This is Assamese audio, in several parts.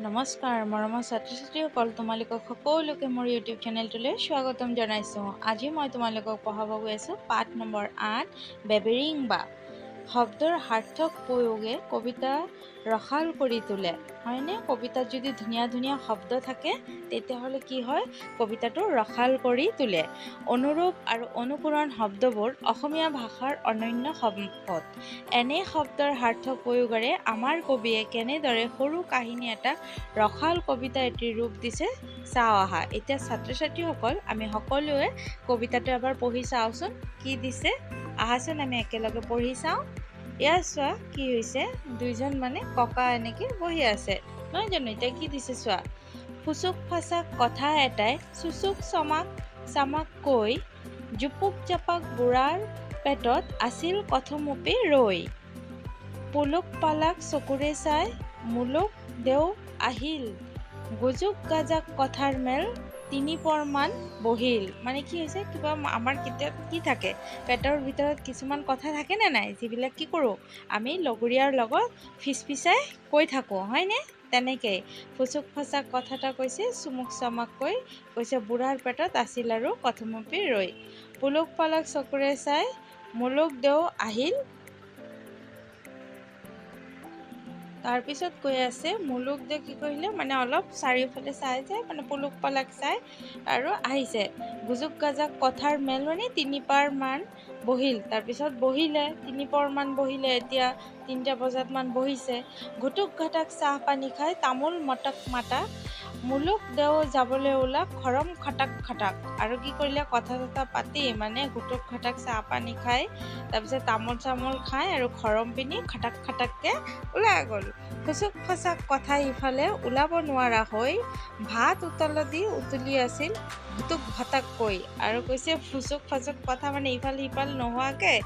নমস্কাৰ মৰমৰ ছাত্ৰ ছাত্ৰীসকল তোমালোকক সকলোকে মোৰ ইউটিউব চেনেলটোলৈ স্বাগতম জনাইছোঁ। আজি মই তোমালোকক পঢ়াব গৈ আছোঁ পাঠ নম্বৰ আঠ বেবেৰিং বা শব্দৰ সাৰ্থক প্ৰয়োগে কবিতা ৰসাল কৰি তোলে। হয়নে? কবিতাত যদি ধুনীয়া ধুনীয়া শব্দ থাকে তেতিয়াহ'লে কি হয়? কবিতাটো ৰসাল কৰি তোলে। অনুৰূপ আৰু অনুকৰণ শব্দবোৰ অসমীয়া ভাষাৰ অনন্য সম্পদ। এনে শব্দৰ সাৰ্থক প্ৰয়োগেৰে আমাৰ কবিয়ে কেনেদৰে সৰু কাহিনী এটা ৰসাল কবিতা এটিৰ ৰূপ দিছে চাওঁ আহা। এতিয়া ছাত্ৰ ছাত্ৰীসকল আমি সকলোৱে কবিতাটো এবাৰ পঢ়ি চাওঁচোন। কি দিছে? আহাচোন আমি একেলগে পঢ়ি চাওঁ। এয়া চোৱা কি হৈছে? দুইজন মানে ককা এনেকৈ বহি আছে। নহয় জানো এতিয়া কি দিছে চোৱা? ফুচুক ফাচাক কথা এটাই চুচুক চমাক চামাক কৈ জুপুক জাপাক বুঢ়াৰ পেটত আছিল কথমপি ৰৈ। পুলুক পালাক চকুৰে চাই মুলুক দেও আহিল। গুজুক গাজাক কথাৰ মেল তিনি পৰমান বহিল। মানে কি হৈছে কিবা আমাৰ কেতিয়া কি থাকে পেটৰ ভিতৰত কিছুমান কথা থাকেনে নাই যিবিলাক কি কৰোঁ আমি লগৰীয়াৰ লগত ফিচফিচাই কৈ থাকোঁ হয়নে? তেনেকৈ ফুচুক ফাচাক কথা এটা কৈছে চুমুক চামাক কৈ কৈছে বুঢ়াৰ পেটত আছিল আৰু কথমপি ৰৈ। পুলুক পালক চকুৰে চাই মুলুক দেও আহিল তাৰপিছত কৈ আছে মুলুক দে কি কৰিলে মানে অলপ চাৰিওফালে চাই যায় মানে পুলুক পালাক চাই আৰু আহিছে। গুজুক গাজাক কথাৰ মেল মানে তিনিপাৰ মান বহিল। তাৰপিছত বহিলে তিনিপৰ মান বহিলে এতিয়া তিনিটা বজাত মান বহিছে। ঘুটুক ঘাটাক চাহ পানী খাই তামোল মটক মাতা মুলুক দেও যাবলৈ ওলাক খৰম খটাক খটাক। আৰু কি কৰিলে কথা চথা পাতি মানে ঘুটুক ঘাটাক চাহ পানী খাই তাৰপিছত তামোল চামোল খাই আৰু খৰম পিনি খটাক খটাককৈ ওলাই গ'ল। ফুচুক ফাচাক কথা ইফালে ওলাব নোৱাৰা হৈ ভাত উতলেদি উতলি আছিল ভুটুক ভটাককৈ আৰু কৈছে ফুচুক ফাচুক কথা মানে ইফাল সিফাল নোহোৱাকৈ।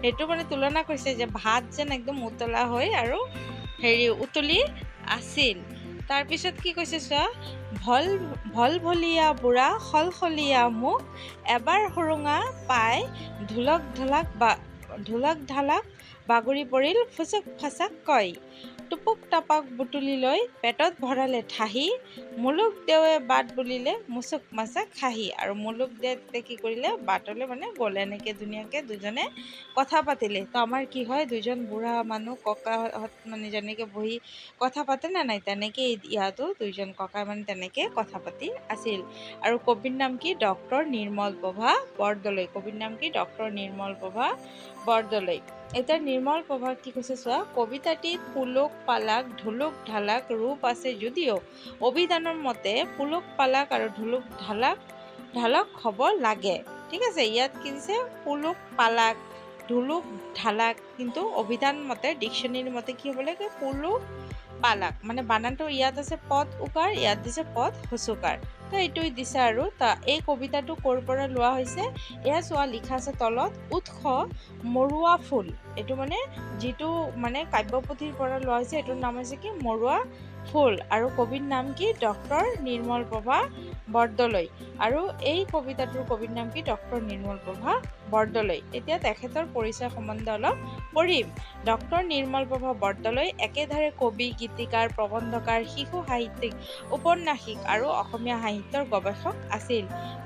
সেইটো মানে তুলনা কৰিছে যে ভাত যেন একদম উতলা হৈ আৰু হেৰি উতলি আছিল। তাৰপিছত কি কৈছে চোৱা? ভল ভল ভলীয়া বুঢ়া সলসলীয়া মুখ এবাৰ সুৰুঙা পাই ঢোলক ঢলাক বা ঢোলক ঢালাক বাগৰি পৰিল ফুচুক ফাচাক কয়। টুপুক টাপাক বুটলি লৈ পেটত ভৰালে ঠাহি। মুলুক দেৱে বাট বুলিলে মুচুক মাচাক খাহি। আৰু মুলুক দে কি কৰিলে বাটলৈ মানে গ'লে। এনেকৈ ধুনীয়াকৈ দুজনে কথা পাতিলে। তো আমাৰ কি হয় দুজন বুঢ়া মানুহ ককাহঁত মানে যেনেকৈ বহি কথা পাতে নে নাই তেনেকৈ ইয়াতো দুইজন ককাই মানে তেনেকৈ কথা পাতি আছিল। আৰু কবিৰ নাম কি? ডক্টৰ নিৰ্মল প্ৰভা বৰদলৈ। কবিৰ নাম কি? ডক্টৰ নিৰ্মল প্ৰভা বৰদলৈ এতিয়া নিৰ্মল প্রভাব কি কৈছে চোৱা? কবিতাটিত পুলক পালাক ঢোলক ঢালাক ৰূপ আছে যদিও অভিধানৰ মতে পুলক পালাক আৰু ঢোলক ঢালাক, ঢালক হ'ব লাগে। ঠিক আছে, ইয়াত কি দিছে? পুলক পালাক ঢোলক ঢালাক। কিন্তু অভিধান মতে ডিকশনারির মতে কি হ'ব লাগে? পুলুক পালাক। মানে বানানটো ইয়াত আছে পদ উকাৰ ইয়াত দিছে পদ হুচুকাৰ তো এইটোৱে দিছে আৰু এই কবিতাটো ক'ৰ পৰা লোৱা হৈছে? এয়া চোৱা লিখা আছে তলত উৎস মৰুৱা ফুল। এইটো মানে যিটো মানে কাব্যপুথিৰ পৰা লোৱা হৈছে এইটোৰ নাম হৈছে কি? মৰুৱা ফুল। আৰু কবিৰ নাম কি? ডক্টৰ নিৰ্মল প্ৰভা বৰদলৈ। আৰু এই কবিতাটোৰ কবিৰ নাম কি? ডক্টৰ নিৰ্মল প্ৰভা বৰদলৈ। এতিয়া তেখেতৰ পৰিচয় সম্বন্ধে অলপ পঢ়িম। ডক্টৰ নিৰ্মল প্ৰভা বৰদলৈ একেধাৰে কবি গীতিকাৰ প্ৰবন্ধকাৰ শিশু সাহিত্যিক ঔপন্যাসিক আৰু অসমীয়া সাহিত্যৰ গৱেষক আছিল।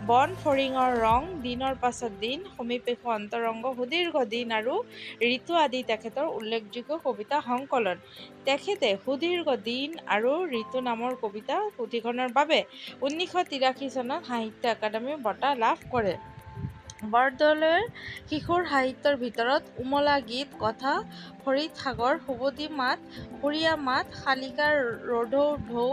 বন ফৰিঙৰ ৰং দিনৰ পাছত দিন সমীপেশু অন্তৰংগ সুদীৰ্ঘ দিন আৰু ঋতু আদি তেখেতৰ উল্লেখযোগ্য কবিতা সংকলন। তেখেতে সুদীৰ্ঘ দিন আৰু ঋতু নামৰ কবিতা পুথিখনৰ বাবে ঊনৈছশ চনত সাহিত্য একাডেমি বঁটা লাভ কৰে। বৰদলৈৰ শিশুৰ সাহিত্যৰ ভিতৰত উমলা গীত কথা ফৰিদ সাগৰ সুবুধি মাত সুৰীয়া মাত শালিকা ৰধৌ ঢৌ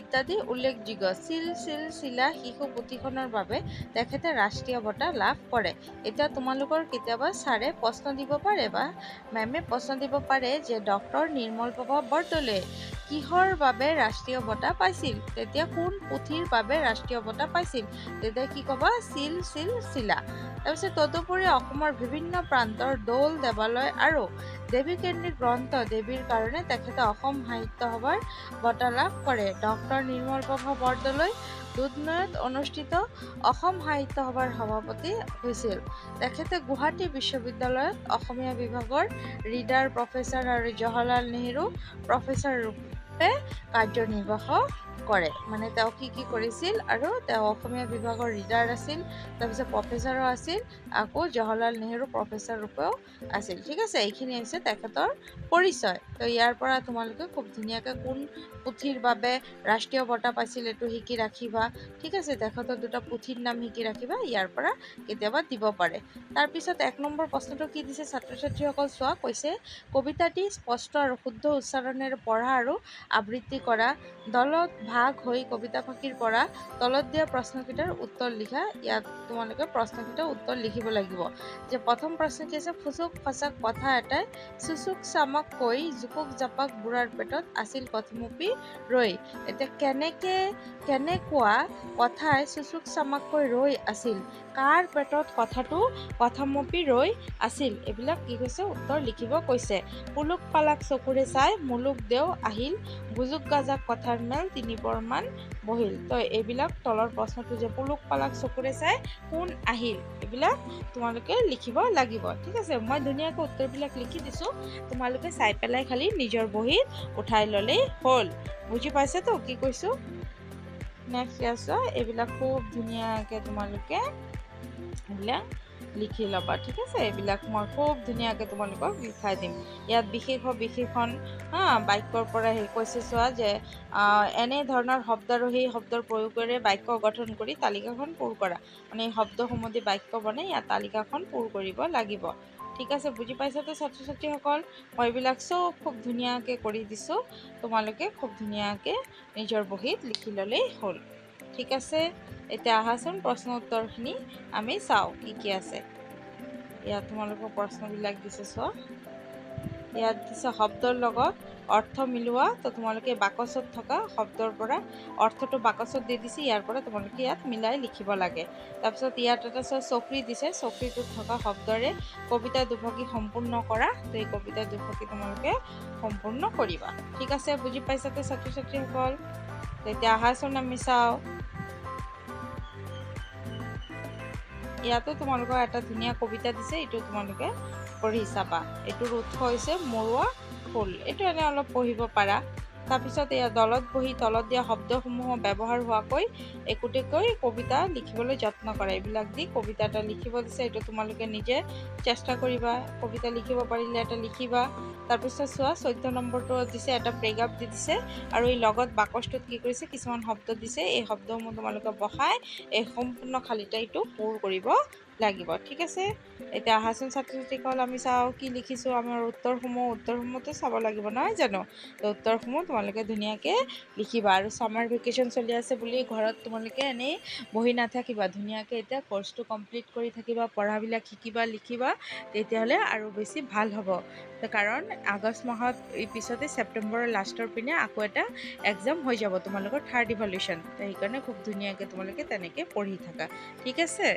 ইত্যাদি উল্লেখযোগ্য। চিল চিল, চিলা শিশু পুথিখনৰ বাবে তেখেতে ৰাষ্ট্ৰীয় বঁটা লাভ কৰে। এতিয়া তোমালোকৰ কেতিয়াবা ছাৰে প্ৰশ্ন দিব পাৰে বা মেমে প্ৰশ্ন দিব পাৰে যে ডক্টৰ নিৰ্মল প্ৰভা বৰদলৈয়ে কিহৰ বাবে ৰাষ্ট্ৰীয় বঁটা পাইছিল? তেতিয়া কোন পুথিৰ বাবে ৰাষ্ট্ৰীয় বঁটা পাইছিল? তেতিয়া কি ক'বা? চিল চিল, চিলা। তাৰপিছত তদুপৰি অসমৰ বিভিন্ন প্ৰান্তৰ দৌল, দেৱালয় আৰু দেৱীকেন্দ্ৰিক গ্ৰন্থ দেৱীৰ কাৰণে তেখেতে অসম সাহিত্য সভাৰ বঁটা লাভ কৰে ডক্টৰ নিৰ্মল প্ৰভা বৰদলৈ দুধনৈত অনুষ্ঠিত অসম সাহিত্য সভাৰ সভাপতি হৈছিল। তেখেতে গুৱাহাটী বিশ্ববিদ্যালয়ত অসমীয়া বিভাগৰ ৰিডাৰ প্ৰফেচাৰ আৰু জৱাহৰলাল নেহৰু প্ৰফেচাৰ হিচাপে কাৰ্যনিৰ্বাহ কৰে। মানে তেওঁ কি কি কৰিছিল আৰু তেওঁ অসমীয়া বিভাগৰ ৰিডাৰ আছিল, তাৰপিছত প্ৰফেচাৰো আছিল আকৌ জৱাহৰলাল নেহৰু প্ৰফেচাৰ ৰূপেও আছিল। ঠিক আছে এইখিনি হৈছে তেখেতৰ পৰিচয়। তো ইয়াৰ পৰা তোমালোকে খুব ধুনীয়াকৈ কোন পুথিৰ বাবে ৰাষ্ট্ৰীয় বঁটা পাইছিল এইটো শিকি ৰাখিবা। ঠিক আছে তেখেতৰ দুটা পুথিৰ নাম শিকি ৰাখিবা ইয়াৰ পৰা কেতিয়াবা দিব পাৰে। তাৰপিছত এক নম্বৰ প্ৰশ্নটো কি দিছে ছাত্ৰ ছাত্ৰীসকল চোৱা কৈছে কবিতাটি স্পষ্ট আৰু শুদ্ধ উচ্চাৰণেৰে পঢ়া আৰু আবৃত্তি কৰা। দলত ভাগ হৈ কবিতা ফাঁকিৰ পৰা তলত দিয়া প্ৰশ্নকেইটাৰ উত্তৰ লিখা। ইয়াত তোমালোকে প্ৰশ্নকেইটাৰ উত্তৰ লিখিব লাগিব। যে প্ৰথম প্ৰশ্ন কি আছে? ফুচুক ফাচাক কথা এটাই চুচুক চামাক কৈ জুপুক জাপাক বুঢ়াৰ পেটত আছিল কথমপি ৰৈ। এতিয়া কেনেকৈ কেনেকুৱা কথাই চুচুক চামাককৈ ৰৈ আছিল? কাৰ পেটত কথাটো কথামপি ৰৈ আছিল? এইবিলাক কি কৈছে? উত্তৰ লিখিব কৈছে। পুলুক পালাক চকুৰে চাই মুলুক দেও আহিল। গুজুক গাজাক কথাৰ মেল তিনি মান বহিল। তো এইবিলাক তলৰ প্ৰশ্নটো যে পুলুক পালাক চকুৰে চাই কোন আহিল? এইবিলাক তোমালোকে লিখিব লাগিব। ঠিক আছে মই ধুনীয়াকৈ উত্তৰবিলাক লিখি দিছোঁ। তোমালোকে চাই পেলাই খালি নিজৰ বহীত উঠাই ল'লেই হ'ল। বুজি পাইছেতো কি কৈছোঁ? নেক্সট আছে? এইবিলাক খুব ধুনীয়াকৈ তোমালোকে এইবিলাক লিখি ল'বা ঠিক আছে? এইবিলাক মই খুব ধুনীয়াকৈ তোমালোকক লিখাই দিম। ইয়াত বিশেষ বিশেষণ হা বাক্যৰ পৰা সেই কৈছে চোৱা যে এনে ধৰণৰ শব্দ আৰু সেই শব্দৰ প্ৰয়োগেৰে বাক্য গঠন কৰি তালিকাখন পূৰ কৰা। মানে শব্দসমূহ দি বাক্য বনাই ইয়াত তালিকাখন পূৰ কৰিব লাগিব। ঠিক আছে বুজি পাইছাতো ছাত্ৰ ছাত্ৰীসকল মই এইবিলাক চব খুব ধুনীয়াকৈ কৰি দিছোঁ। তোমালোকে খুব ধুনীয়াকৈ নিজৰ বহীত লিখি ল'লেই হ'ল। ঠিক আছে? এতিয়া আহাচোন প্ৰশ্ন উত্তৰখিনি। আমি চাওঁ কি কি আছে। ইয়াত তোমালোকৰ প্ৰশ্নবিলাক দিছে চোৱা। ইয়াত দিছে শব্দৰ লগত অৰ্থ মিলোৱা তো তোমালোকে বাকচত থকা শব্দৰ পৰা অৰ্থটো বাকচত দি দিছে ইয়াৰ পৰা তোমালোকে ইয়াত মিলাই লিখিব লাগে। তাৰপিছত ইয়াত এটা চোৱা চকৰি দিছে। চকৰিটোত থকা শব্দৰে কবিতা দুভাগী সম্পূৰ্ণ কৰা তো এই কবিতা দুভাগী তোমালোকে সম্পূৰ্ণ কৰিবা। ঠিক আছে বুজি পাইছাতে ছাত্ৰ ছাত্ৰীসকল তেতিয়া আহাচোন আমি চাওঁ ইয়াতো তোমালোকৰ এটা ধুনীয়া কবিতা দিছে এইটো তোমালোকে পঢ়ি চাবা এইটোৰ উৎস হৈছে মৰুৱা ফুল এইটো এনেই অলপ পঢ়িব পাৰা তাৰপিছত এয়া দলত বহি তলত দিয়া শব্দসমূহ ব্যৱহাৰ হোৱাকৈ একোটিকৈ কবিতা লিখিবলৈ যত্ন কৰা। এইবিলাক দি কবিতা এটা লিখিব দিছে এইটো তোমালোকে নিজে চেষ্টা কৰিবা। কবিতা লিখিব পাৰিলে এটা লিখিবা। তাৰপিছত চোৱা চৈধ্য নম্বৰটো দিছে এটা প্ৰেগাপ দি দিছে আৰু এই লগত বাকচটোত কি কৰিছে কিছুমান শব্দ দিছে। এই শব্দসমূহ তোমালোকে বহাই এই সম্পূৰ্ণ খালী ঠাইটো পূৰ কৰিব লাগিব। ঠিক আছে? এতিয়া আহাচোন ছাত্ৰ ছাত্ৰীসকল আমি চাওঁ কি লিখিছোঁ আমাৰ উত্তৰসমূহ। উত্তৰসমূহতো চাব লাগিব নহয় জানো? তো উত্তৰসমূহ তোমালোকে ধুনীয়াকৈ লিখিবা। আৰু ছামাৰ ভেকেশ্যন চলি আছে বুলি ঘৰত তোমালোকে এনেই বহি নাথাকিবা। ধুনীয়াকৈ এতিয়া কৰ্চটো কমপ্লিট কৰি থাকিবা পঢ়াবিলাক শিকিবা লিখিবা তেতিয়াহ'লে আৰু বেছি ভাল হ'ব। কাৰণ আগষ্ট মাহত পিছতে ছেপ্টেম্বৰৰ লাষ্টৰ পিনে আকৌ এটা এক্সাম হৈ যাব তোমালোকৰ থাৰ্ড ইভলিউশ্যন সেইকাৰণে খুব ধুনীয়াকৈ তোমালোকে তেনেকৈ পঢ়ি থাকা। ঠিক আছে?